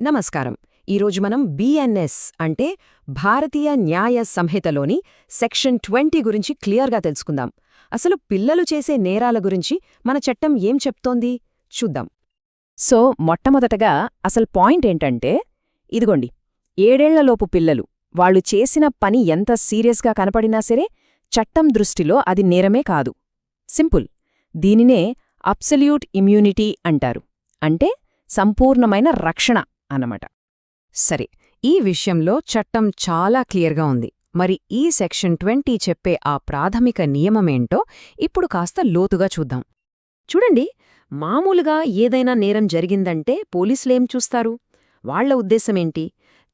నమస్కారం. ఈరోజు మనం బిఎన్ఎస్ అంటే భారతీయ న్యాయ సంహితలోని సెక్షన్ ట్వంటీ గురించి క్లియర్గా తెలుసుకుందాం. అసలు పిల్లలు చేసే నేరాల గురించి మన చట్టం ఏం చెప్తోంది? చూద్దాం. సో మొట్టమొదటగా అసలు పాయింట్ ఏంటంటే ఇదిగోండి. ఏడేళ్ళలోపు పిల్లలు వాళ్ళు చేసిన పని ఎంత సీరియస్గా కనపడినా సరే చట్టం దృష్టిలో అది నేరమే కాదు. సింపుల్. దీనినే అబ్సల్యూట్ ఇమ్యూనిటీ అంటారు. అంటే సంపూర్ణమైన రక్షణ. అన్నమాట. సరే ఈ విషయంలో చట్టం చాలా క్లియర్గా ఉంది. మరి ఈ సెక్షన్ ట్వంటీ చెప్పే ఆ ప్రాథమిక నియమమేంటో ఇప్పుడు కాస్త లోతుగా చూద్దాం. చూడండి మామూలుగా ఏదైనా నేరం జరిగిందంటే పోలీసులేం చూస్తారు? వాళ్ళ ఉద్దేశమేంటి?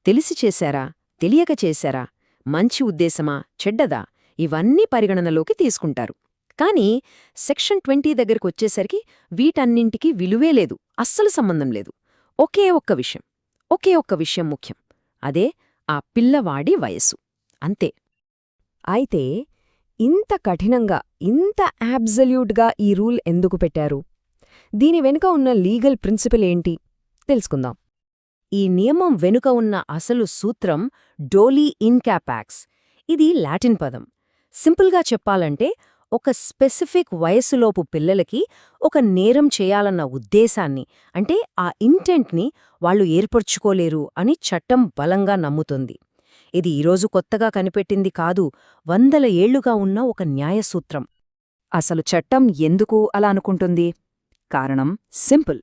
తెలిసి చేశారా? తెలియక చేశారా? మంచి ఉద్దేశమా? చెడ్డదా? ఇవన్నీ పరిగణనలోకి తీసుకుంటారు. కానీ సెక్షన్ ట్వంటీ దగ్గరకొచ్చేసరికి వీటన్నింటికీ విలువే లేదు. అస్సలు సంబంధం లేదు. ఒకే ఒక్క విషయం. ఒకే ఒక్క విషయం ముఖ్యం. అదే ఆ పిల్లవాడి వయసు అంతే. అయితే ఇంత కఠినంగా ఇంత యాబ్జల్యూట్గా ఈ రూల్ ఎందుకు పెట్టారు? దీని వెనుక ఉన్న లీగల్ ప్రిన్సిపల్ ఏంటి? తెలుసుకుందాం. ఈ నియమం వెనుక ఉన్న అసలు సూత్రం డోలీ ఇన్కాపాక్స్ ఇది లాటిన్ పదం. సింపుల్గా చెప్పాలంటే ఒక స్పెసిఫిక్ వయస్సులోపు పిల్లలకి ఒక నేరం చేయాలన్న ఉద్దేశాన్ని అంటే ఆ ఇంటెంట్ని వాళ్ళు ఏర్పరచుకోలేరు అని చట్టం బలంగా నమ్ముతుంది. ఇది ఈరోజు కొత్తగా కనిపెట్టింది కాదు వందల ఏళ్ళుగా ఉన్న ఒక న్యాయసూత్రం. అసలు చట్టం ఎందుకు అలా అనుకుంటుంది? కారణం సింపుల్.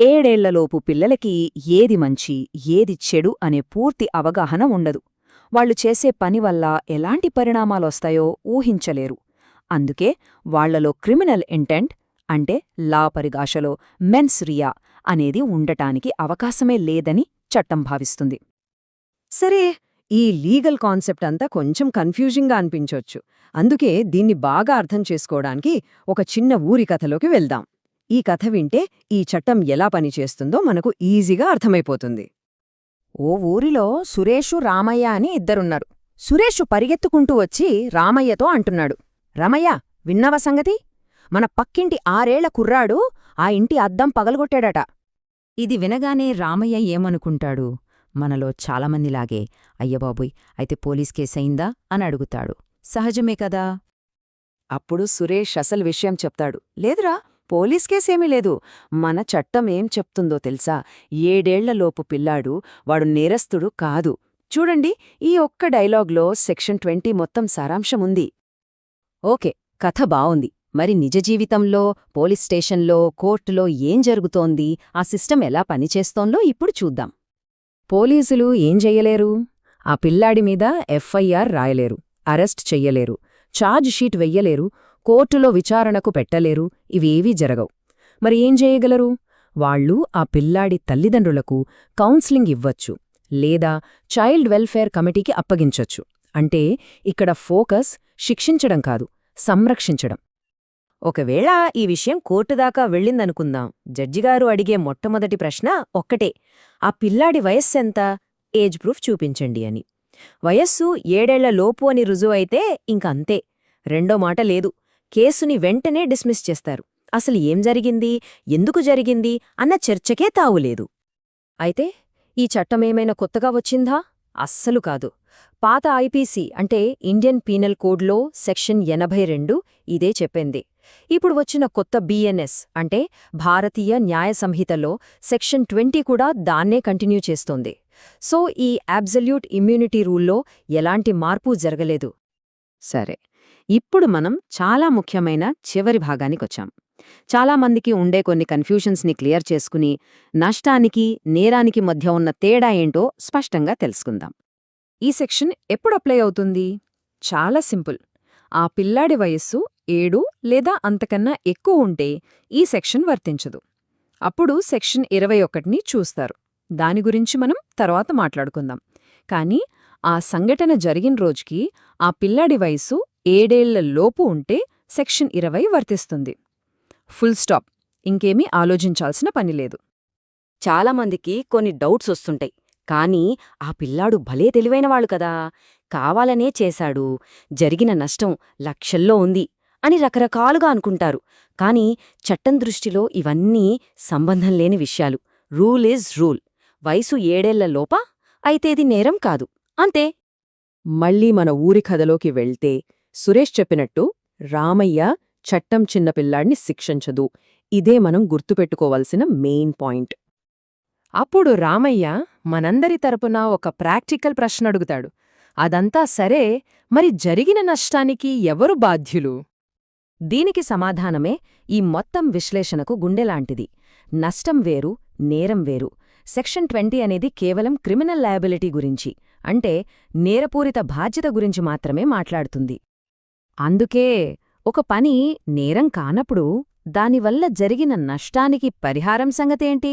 ఏడేళ్ళలోపు పిల్లలకి ఏది మంచి ఏది చెడు అనే పూర్తి అవగాహన ఉండదు. వాళ్ళు చేసే పని వల్ల ఎలాంటి పరిణామాలొస్తాయో ఊహించలేరు. అందుకే వాళ్ళలో క్రిమినల్ ఇంటెంట్ అంటే లా పరిభాషలో మెన్స్ రియా అనేది ఉండటానికి అవకాశమే లేదని చట్టం భావిస్తుంది. సరే ఈ లీగల్ కాన్సెప్ట్ అంతా కొంచెం కన్ఫ్యూజింగ్గా అనిపించొచ్చు. అందుకే దీన్ని బాగా అర్థం చేసుకోవడానికి ఒక చిన్న ఊరి కథలోకి వెళ్దాం. ఈ కథ వింటే ఈ చట్టం ఎలా పనిచేస్తుందో మనకు ఈజీగా అర్థమైపోతుంది. ఓ ఊరిలో సురేషు రామయ్య అని ఇద్దరున్నారు. సురేషు పరిగెత్తుకుంటూ వచ్చి రామయ్యతో అంటున్నాడు. రమయ్య విన్నవ సంగతి? మన పక్కింటి ఆరేళ్ళ కుర్రాడు ఆ ఇంటి అద్దం పగలగొట్టాడట. ఇది వినగానే రామయ్య ఏమనుకుంటాడు? మనలో చాలామందిలాగే అయ్యబాబుయ్ అయితే పోలీస్ కేసయిందా? అని అడుగుతాడు. సహజమే కదా? అప్పుడు సురేష్ అసలు విషయం చెప్తాడు. లేదురా పోలీస్ కేసేమీ లేదు. మన చట్టం ఏం చెప్తుందో తెలుసా? ఏడేళ్ళలోపు పిల్లాడు వాడు నేరస్తుడు కాదు. చూడండి ఈ ఒక్క డైలాగ్లో సెక్షన్ ట్వంటీ మొత్తం సారాంశముంది. ఓకే కథ బావుంది. మరి నిజ జీవితంలో పోలీస్ స్టేషన్లో కోర్టులో ఏం జరుగుతోంది? ఆ సిస్టం ఎలా పనిచేస్తోందో ఇప్పుడు చూద్దాం. పోలీసులు ఏం చెయ్యలేరు ఆ పిల్లాడి మీద ఎఫ్ఐఆర్ రాయలేరు అరెస్ట్ చెయ్యలేరు ఛార్జ్ షీట్ వెయ్యలేరు కోర్టులో విచారణకు పెట్టలేరు ఇవేవీ జరగవు. మరి ఏం చేయగలరు వాళ్ళు ఆ పిల్లాడి తల్లిదండ్రులకు కౌన్సిలింగ్ ఇవ్వచ్చు లేదా చైల్డ్ వెల్ఫేర్ కమిటీకి అప్పగించొచ్చు. అంటే ఇక్కడ ఫోకస్ శిక్షించడం కాదు సంరక్షించడం. ఒకవేళ ఈ విషయం కోర్టుదాకా వెళ్ళిందనుకుందాం. జడ్జిగారు అడిగే మొట్టమొదటి ప్రశ్న ఒక్కటే. ఆ పిల్లాడి వయస్సెంత ఏజ్ ప్రూఫ్ చూపించండి అని. వయస్సు ఏడేళ్ళ లోపు అని రుజువైతే ఇంకంతే రెండో మాట లేదు. కేసుని వెంటనే డిస్మిస్ చేస్తారు. అసలు ఏం జరిగింది? ఎందుకు జరిగింది? అన్న చర్చకే తావులేదు. అయితే ఈ చట్టమేమైనా కొత్తగా వచ్చిందా? అస్సలు కాదు. పాత ఐపీసీ అంటే ఇండియన్ పీనల్ కోడ్లో సెక్షన్ ఎనభై రెండు ఇదే చెప్పింది. ఇప్పుడు వచ్చిన కొత్త బిఎన్ఎస్ అంటే భారతీయ న్యాయ సంహితలో సెక్షన్ ట్వంటీ కూడా దాన్నే కంటిన్యూ చేస్తోంది. సో ఈ అబ్జల్యూట్ ఇమ్యూనిటీ రూల్లో ఎలాంటి మార్పు జరగలేదు. సరే ఇప్పుడు మనం చాలా ముఖ్యమైన చివరి భాగానికొచ్చాం. చాలామందికి ఉండే కొన్ని కన్ఫ్యూషన్స్ని క్లియర్ చేసుకుని నష్టానికి నేరానికి మధ్య ఉన్న తేడా ఏంటో స్పష్టంగా తెలుసుకుందాం. ఈ సెక్షన్ ఎప్పుడు అప్లై అవుతుంది? చాలా సింపుల్. ఆ పిల్లాడి వయస్సు ఏడు లేదా అంతకన్నా ఎక్కువ ఉంటే ఈ సెక్షన్ వర్తించదు. అప్పుడు సెక్షన్ ఇరవై ఒకటిని చూస్తారు. దాని గురించి మనం తర్వాత మాట్లాడుకుందాం. కానీ ఆ సంఘటన జరిగిన రోజుకి ఆ పిల్లాడి వయస్సు ఏడేళ్ళ లోపు ఉంటే సెక్షన్ ఇరవై వర్తిస్తుంది. ఫుల్ స్టాప్ ఇంకేమీ ఆలోచించాల్సిన పనిలేదు చాలామందికి కొన్ని డౌట్స్ వస్తుంటాయి. కానీ ఆ పిల్లాడు భలే తెలివైనవాళ్ళు కదా. కావాలనే చేశాడు. జరిగిన నష్టం లక్షల్లో ఉంది అని రకరకాలుగా అనుకుంటారు. కాని చట్టం దృష్టిలో ఇవన్నీ సంబంధం లేని విషయాలు. Rule is rule. వయసు ఏడేళ్ళలోప అయితే ఇది నేరం కాదు. అంతే. మళ్ళీ మన ఊరి కథలోకి వెళ్తే సురేష్ చెప్పినట్టు రామయ్య చట్టం చిన్నపిల్లాడిని శిక్షించదు. ఇదే మనం గుర్తుపెట్టుకోవలసిన మెయిన్ పాయింట్. అప్పుడు రామయ్య మనందరి తరపున ఒక ప్రాక్టికల్ ప్రశ్న అడుగుతాడు. అదంతా సరే మరి జరిగిన నష్టానికి ఎవరు బాధ్యులు? దీనికి సమాధానమే ఈ మొత్తం విశ్లేషణకు గుండెలాంటిది. నష్టం వేరు నేరం వేరు. సెక్షన్ ట్వంటీ అనేది కేవలం క్రిమినల్ లయబిలిటీ గురించి అంటే నేరపూరిత బాధ్యత గురించి మాత్రమే మాట్లాడుతుంది. అందుకే ఒక పని నేరం కానప్పుడు దానివల్ల జరిగిన నష్టానికి పరిహారం సంగతేంటి?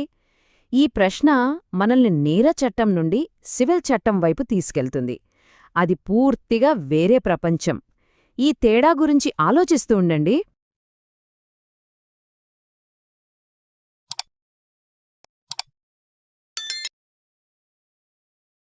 ఈ ప్రశ్న మనల్ని నేర చట్టం నుండి సివిల్ చట్టం వైపు తీసుకెళ్తుంది. అది పూర్తిగా వేరే ప్రపంచం. ఈ తేడా గురించి ఆలోచిస్తూ ఉండండి.